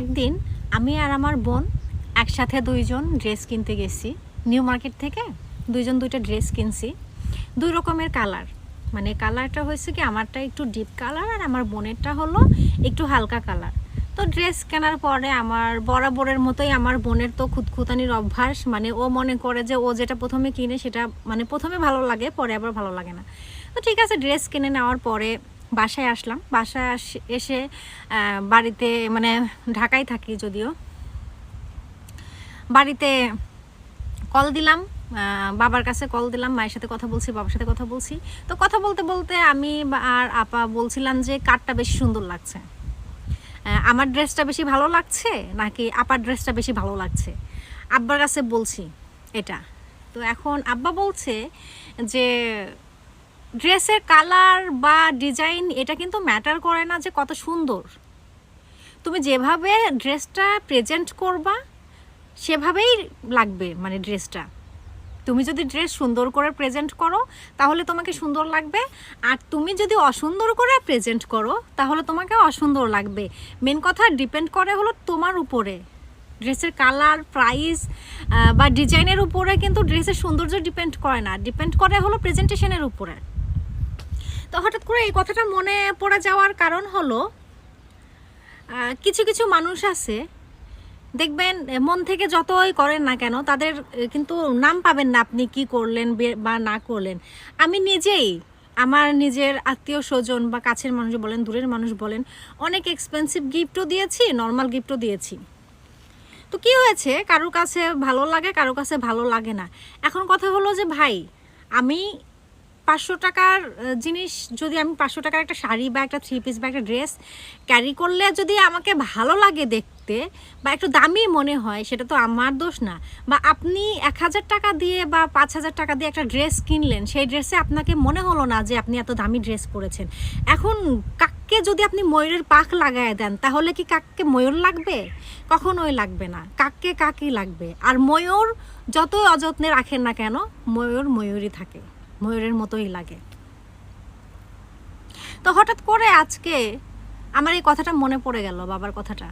একদিন আমি আর আমার বোন একসাথে দুইজন ড্রেস কিনতে গেছি। নিউ মার্কেট থেকে দুইজন দুইটা ড্রেস কিনছি। দুই রকমের কালার। মানে কালারটা হয়েছে কি, আমারটা একটু ডিপ কালার আর আমার বোনেরটা হলো একটু হালকা কালার। তো ড্রেস কেনার পরে আমার বরাবরের মতোই আমার বোনের তো খুঁতখুতানির অভ্যাস। মানে ও মনে করে যে ও যেটা প্রথমে কিনে সেটা মানে প্রথমে ভালো লাগে, পরে আবার ভালো লাগে না। তো ঠিক আছে, ড্রেস কিনে নেওয়ার পরে বাসায় আসলাম। বাসায় এসে বাড়িতে মানে ঢাকায় থাকি যদিও। বাড়িতে কল দিলাম বাবার কাছে কল দিলাম, মায়ের সাথে কথা বলছি, বাবার সাথে কথা বলছি। তো কথা বলতে বলতে আমি আর আপা বলছিলাম যে কারটা বেশি সুন্দর লাগছে। আমার ড্রেসটা বেশি ভালো লাগছে নাকি আপার ড্রেসটা বেশি ভালো লাগছে? আব্বার কাছে বলছি এটা। তো এখন আব্বা বলছে যে ড্রেসের কালার বা ডিজাইন এটা কিন্তু ম্যাটার করে না যে কত সুন্দর। তুমি যেভাবে ড্রেসটা প্রেজেন্ট করবা, সেভাবেই লাগবে মানে ড্রেসটা। তুমি যদি ড্রেস সুন্দর করে প্রেজেন্ট করো, তাহলে তোমাকে সুন্দর লাগবে। আর তুমি যদি অসুন্দর করে প্রেজেন্ট করো, তাহলে তোমাকে অসুন্দর লাগবে। মেন কথা ডিপেন্ড করে হলো তোমার উপরে। ড্রেসের কালার, প্রাইস বা ডিজাইনের উপরে কিন্তু ড্রেসের সৌন্দর্য ডিপেন্ড করে না। ডিপেন্ড করে হলো প্রেজেন্টেশনের উপরে। তো হঠাৎ করে এই কথাটা মনে পড়ে যাওয়ার কারণ হলো কিছু কিছু মানুষ আছে, দেখবেন, মন থেকে যতই করেন না কেন, তাদের কিন্তু নাম পাবেন না আপনি কি করলেন, বে- না করলেন। আমি নিজেই, আমার নিজের আত্মীয় স্বজন বা কাছের মানুষ বলেন, দূরের মানুষ বলেন, অনেক এক্সপেন্সিভ গিফটও দিয়েছি নর্মাল গিফটও দিয়েছি। তো কি হয়েছে? কারোর কাছে ভালো লাগে, কারোর কাছে ভালো লাগে না। এখন কথা হলো যে, ভাই, আমি পাঁচশো টাকার জিনিস যদি আমি পাঁচশো টাকার একটা শাড়ি বা একটা থ্রি পিস বা একটা ড্রেস ক্যারি করলে যদি আমাকে ভালো লাগে দেখতে বা একটু দামি মনে হয়, সেটা তো আমার দোষ না। বা আপনি এক হাজার টাকা দিয়ে বা পাঁচ হাজার টাকা দিয়ে একটা ড্রেস কিনলেন, সেই ড্রেসে আপনাকে মনে হলো না যে আপনি এত দামি ড্রেস পরেছেন। এখন কাককে যদি আপনি ময়ূরের পাখ লাগায় দেন, তাহলে কি কাককে ময়ূর লাগবে? কখনোই লাগবে না। কাককে কাকই লাগবে। আর ময়ূর যতই অযত্নে রাখেন না কেন, ময়ূর ময়ূরই থাকে। ময়ূরের মতোই লাগে। তো হঠাৎ করে আজকে আমার এই কথাটা মনে পড়ে গেল, বাবার কথাটা।